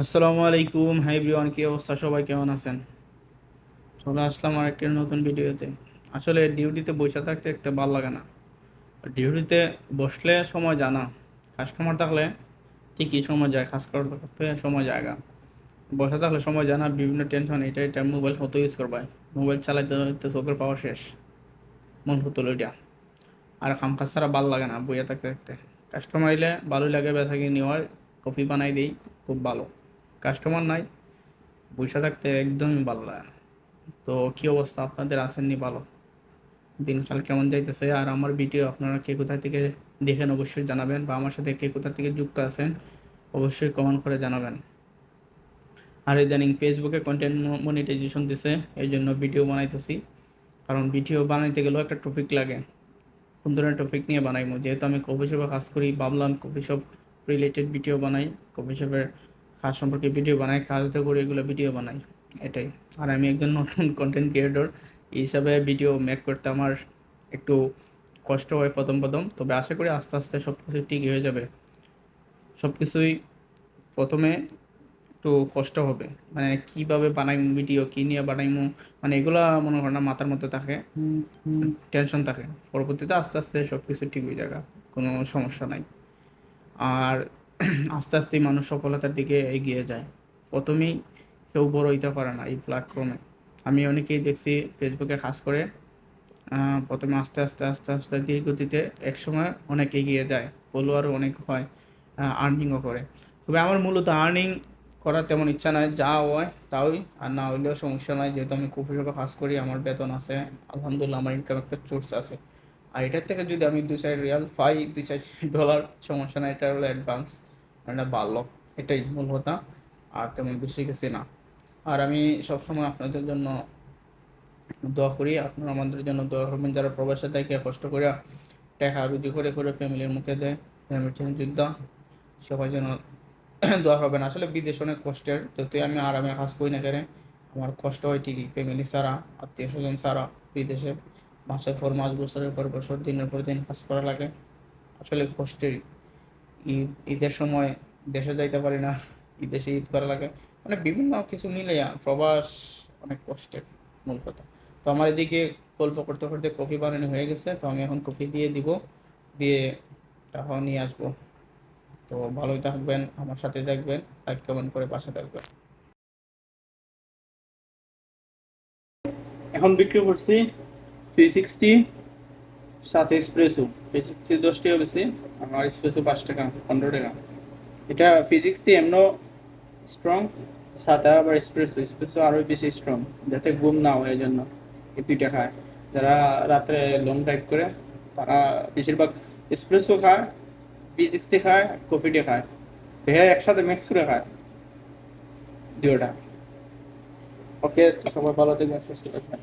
আসসালামু আলাইকুম। হাই ব্রিওয়ান কি অবস্থা? সবাই কেমন আছেন? চলে আসলাম আর একটি নতুন ভিডিওতে। আসলে ডিউটিতে বসে থাকতে থাকতে ভালো লাগে না। ডিউটিতে বসলে সময় জানা কাস্টমার থাকলে ঠিকই সময় যায়, কাজ করতে সময় জায়গা বসে থাকলে সময় জানা বিভিন্ন টেনশন, এটা এটা, মোবাইল কত ইউজ করবাই মোবাইল চালাইতে চালাইতে চোখের পাওয়া শেষ। মন হতো ওইটা আর কাম কাজ ছাড়া ভালো লাগে না, বইয়া থাকতে থাকতে। কাস্টমার এলে ভালোই লাগে বেচা কিনি হয়, কফি বানাই দিই, খুব ভালো। কাস্টমার নাই, বসে থাকতে একদমই ভালো লাগে না। তো কী অবস্থা আপনাদের? আসেননি ভালো? দিনকাল কেমন যাইতেছে? আর আমার ভিডিও আপনারা কে কোথা থেকে দেখেন অবশ্যই জানাবেন বা আমার সাথে কে কোথা থেকে যুক্ত আছেন অবশ্যই কমেন্ট করে জানাবেন। আর ইদানিং ফেসবুকে কন্টেন্ট মনিটাইজেশন দিছে এই জন্য ভিডিও বানাইতেছি। কারণ ভিডিও বানাইতে গেলেও একটা টপিক লাগে। কোন ধরনের টপিক নিয়ে বানাইমো? যেহেতু আমি কফি শপে কাজ করি, ভাবলাম কফি শপ রিলেটেড ভিডিও বানাই। কফি শপের কাজ সম্পর্কে ভিডিও বানাই, কাজ তো করে, এগুলো ভিডিও বানাই, এটাই। আর আমি একজন নতুন কন্টেন্ট ক্রিয়েটর এই হিসাবে ভিডিও মেক করতে আমার একটু কষ্ট হয় প্রথম প্রথম। তবে আশা করি আস্তে আস্তে সব কিছু ঠিক হয়ে যাবে। সব কিছুই প্রথমে একটু কষ্ট হবে। মানে কীভাবে বানাইমু ভিডিও কী নিয়ে বানাইমু মানে এগুলা মনে হয় না, মাথার মধ্যে থাকে। টেনশন থাকে। পরবর্তীতে আস্তে আস্তে সব কিছু ঠিক হয়ে যাবে, কোনো সমস্যা নাই। আর আস্তে আস্তেই মানুষ সফলতার দিকে এগিয়ে যায়। প্রথমেই কেউ বড় হইতে পারে না এই প্ল্যাটফর্মে আমি অনেকেই দেখছি ফেসবুকে কাজ করে প্রথমে আস্তে আস্তে আস্তে আস্তে ধীর গতিতে একসময় অনেক এগিয়ে যায় ফলোয়ারও অনেক হয় আর্নিংও করে। তবে আমার মূলত আর্নিং করার তেমন ইচ্ছা নাই, যা হয় তাই, আর না হইলেও সমস্যা নাই। যেহেতু আমি কফি শপে কাজ করি, আমার বেতন আছে, আলহামদুলিল্লাহ আমার ইনকাম একটা সোর্স আছে। আর এটার থেকে যদি আমি দুই চার রিয়াল পাই, দুই চার ডলার, সমস্যা নাই, এটা হলো অ্যাডভান্স এটা ভালো এটাই মূল কথা, আর তেমন বেশি গেছি না। আর আমি সবসময় আপনাদের জন্য দোয়া করি, আপনারা আমাদের জন্য দোয়া করবেন, যারা প্রবাসে থেকে, কষ্ট করে টাকা রুজি করে করে ফ্যামিলির মুখে দেয় রেমিটেন্স যোদ্ধা সবাই যেন দোয়া করবেন। আসলে বিদেশ অনেক কষ্টের, যতই আমি আরামে কাজ করি না কেন, আমার কষ্ট হয় ঠিকই, ফ্যামিলি ছাড়া, আত্মীয় স্বজন ছাড়া, বিদেশে। মাসের পর মাস, বছরের পর বছর, দিনের পর দিন কাজ করা লাগে। আসলে কষ্টের ঈদ, ঈদের সময় দেশে যাইতে পারি না বিদেশে ঈদ করা লাগে। মানে বিভিন্ন কিছু মিলে প্রবাস অনেক কষ্টের মূল কথা। তো আমার এদিকে গল্প করতে করতে কফি বানানো হয়ে গেছে, তো আমি এখন কফি দিয়ে দিব, দিয়ে টাকাও নিয়ে আসব। তো ভালোই থাকবেন, আমার সাথে দেখবেন, লাইক কমেন্ট করে পাশে থাকবেন। এখন বিক্রি করছি থ্রি সিক্সটি সাথে থ্রি সিক্সটি দশ টাকা বেশি আমার এক্সপ্রেসও পাঁচ টাকা, পনেরো টাকা। এটা ফিজিক্স দিয়ে এমনও স্ট্রং সাথে আবার এক্সপ্রেসও এক্সপ্রেসও আরও বেশি স্ট্রং যাতে ঘুম না হয় এই জন্য এই দুইটা খায়। যারা রাত্রে লং ড্রাইভ করে, তারা বেশিরভাগ এক্সপ্রেসও খায় বি সিক্সটি খায় কফিটি খায়। তো হ্যাঁ একসাথে মিক্স করে খায়। দুটা ওকে সবাই ভালো থাকবেন, সুস্থ থাকবেন।